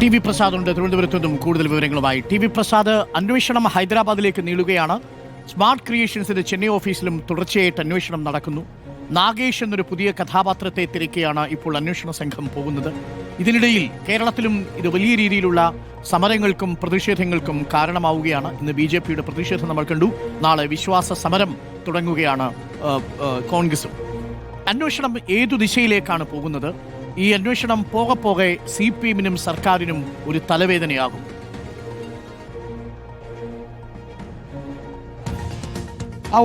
T V Prasad ഉണ്ട്. തിരുവനന്തപുരത്തു നിന്നും കൂടുതൽ വിവരങ്ങളുമായി ടി വി പ്രസാദ് അന്വേഷണം ഹൈദരാബാദിലേക്ക് നീളുകയാണ്. സ്മാർട്ട് ക്രിയേഷൻസിന്റെ ചെന്നൈ ഓഫീസിലും തുടർച്ചയായിട്ട് അന്വേഷണം നടക്കുന്നു. നാഗേഷ് എന്നൊരു പുതിയ കഥാപാത്രത്തെ തിരക്കിയാണ് ഇപ്പോൾ അന്വേഷണ സംഘം പോകുന്നത്. ഇതിനിടയിൽ കേരളത്തിലും ഇത് വലിയ രീതിയിലുള്ള സമരങ്ങൾക്കും പ്രതിഷേധങ്ങൾക്കും കാരണമാവുകയാണ്. ഇന്ന് ബി ജെ പിയുടെ പ്രതിഷേധം നമ്മൾ കണ്ടു. നാളെ വിശ്വാസ സമരം തുടങ്ങുകയാണ് കോൺഗ്രസും. അന്വേഷണം ഏതു ദിശയിലേക്കാണ് പോകുന്നത്? ഈ അന്വേഷണം പോകെ പോകെ സി പി എമ്മിനും സർക്കാരിനും ഒരു തലവേദനയാകും.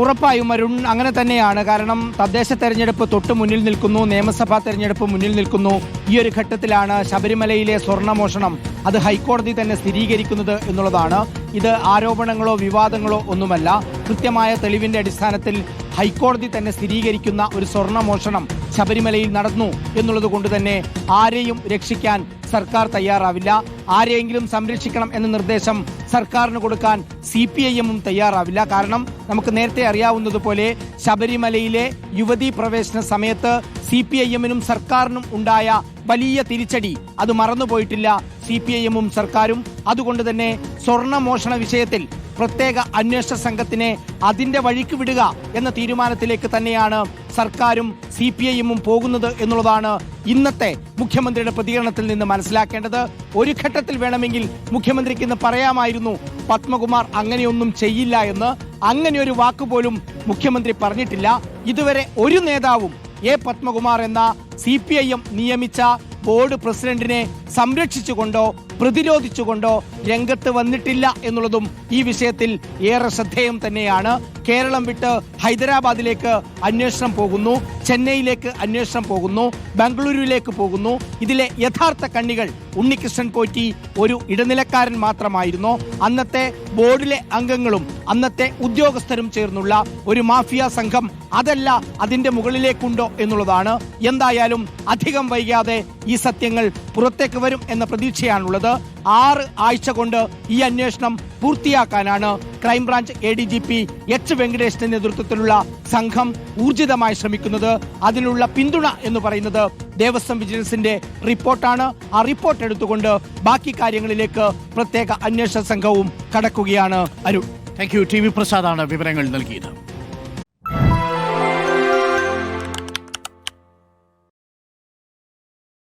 ഉറപ്പായും അരുൺ അങ്ങനെ തന്നെയാണ്. കാരണം തദ്ദേശ തെരഞ്ഞെടുപ്പ് തൊട്ട് മുന്നിൽ നിൽക്കുന്നു നിയമസഭാ തെരഞ്ഞെടുപ്പ് മുന്നിൽ നിൽക്കുന്നു. ഈ ഒരു ഘട്ടത്തിലാണ് ശബരിമലയിലെ സ്വർണമോഷണം അത് ഹൈക്കോടതി തന്നെ സ്ഥിരീകരിക്കുന്നത് എന്നുള്ളതാണ്. ഇത് ആരോപണങ്ങളോ വിവാദങ്ങളോ ഒന്നുമല്ല. കൃത്യമായ തെളിവിന്റെ അടിസ്ഥാനത്തിൽ ഹൈക്കോടതി തന്നെ സ്ഥിരീകരിക്കുന്ന ഒരു സ്വർണമോഷണം ശബരിമലയിൽ നടന്നു എന്നുള്ളത് കൊണ്ട് തന്നെ ആരെയും രക്ഷിക്കാൻ സർക്കാർ തയ്യാറാവില്ല. ആരെയെങ്കിലും സംരക്ഷിക്കണം എന്ന നിർദ്ദേശം സർക്കാരിന് കൊടുക്കാൻ സി പി ഐ എമ്മും തയ്യാറാവില്ല. കാരണം നമുക്ക് നേരത്തെ അറിയാവുന്നതുപോലെ ശബരിമലയിലെ യുവതീ പ്രവേശന സമയത്ത് സി പി ഐ എമ്മിനും സർക്കാരിനും ഉണ്ടായ വലിയ തിരിച്ചടി അത് മറന്നുപോയിട്ടില്ല സി പി ഐ എമ്മും സർക്കാരും. അതുകൊണ്ട് തന്നെ സ്വർണമോഷണ വിഷയത്തിൽ പ്രത്യേക അന്വേഷണ സംഘത്തിനെ അതിന്റെ വഴിക്ക് വിടുക എന്ന തീരുമാനത്തിലേക്ക് തന്നെയാണ് സർക്കാരും സി പി ഐഎമ്മും പോകുന്നത് എന്നുള്ളതാണ് ഇന്നത്തെ മുഖ്യമന്ത്രിയുടെ പ്രതികരണത്തിൽ നിന്ന് മനസ്സിലാക്കേണ്ടത്. ഒരു ഘട്ടത്തിൽ വേണമെങ്കിൽ മുഖ്യമന്ത്രിക്ക് ഇന്ന് പറയാമായിരുന്നു പത്മകുമാർ അങ്ങനെയൊന്നും ചെയ്യില്ല എന്ന്. അങ്ങനെ ഒരു വാക്കുപോലും മുഖ്യമന്ത്രി പറഞ്ഞിട്ടില്ല. ഇതുവരെ ഒരു നേതാവും എ പത്മകുമാർ എന്ന സി പി ഐ എം നിയമിച്ച ബോർഡ് പ്രസിഡന്റിനെ സംരക്ഷിച്ചുകൊണ്ടോ പ്രതിരോധിച്ചുകൊണ്ടോ രംഗത്ത് വന്നിട്ടില്ല എന്നുള്ളതും ഈ വിഷയത്തിൽ ഏറെ ശ്രദ്ധേയം തന്നെയാണ്. കേരളം വിട്ട് ഹൈദരാബാദിലേക്ക് അന്വേഷണം പോകുന്നു ചെന്നൈയിലേക്ക് അന്വേഷണം പോകുന്നു ബംഗളൂരുവിലേക്ക് പോകുന്നു. ഇതിലെ യഥാർത്ഥ കണ്ണികൾ ഉണ്ണികൃഷ്ണൻ പോറ്റി ഒരു ഇടനിലക്കാരൻ മാത്രമായിരുന്നു. അന്നത്തെ ബോർഡിലെ അംഗങ്ങളും അന്നത്തെ ഉദ്യോഗസ്ഥരും ചേർന്നുള്ള ഒരു മാഫിയ സംഘം അതല്ല അതിന്റെ മുകളിലേക്കുണ്ടോ എന്നുള്ളതാണ്. എന്തായാലും അധികം വൈകാതെ ഈ സത്യങ്ങൾ പുറത്തേക്ക് വരും എന്ന പ്രതീക്ഷയാണുള്ളത്. ആറ് ആഴ്ച കൊണ്ട് ഈ അന്വേഷണം പൂർത്തിയാക്കാനാണ് crime branch A D G P H വെങ്കടേഷിന്റെ നേതൃത്വത്തിലുള്ള സംഘം ഊർജിതമായി ശ്രമിക്കുന്നത്. അതിനുള്ള പിന്തുണ എന്ന് പറയുന്നത് ദേവസ്വം വിജിലൻസിന്റെ റിപ്പോർട്ടാണ്. ആ റിപ്പോർട്ട് എടുത്തുകൊണ്ട് ബാക്കി കാര്യങ്ങളിലേക്ക് പ്രത്യേക അന്വേഷണ സംഘവും കടക്കുകയാണ്. Arun. Thank you T V പ്രസാദാണ് വിവരങ്ങൾ നൽകിയത്.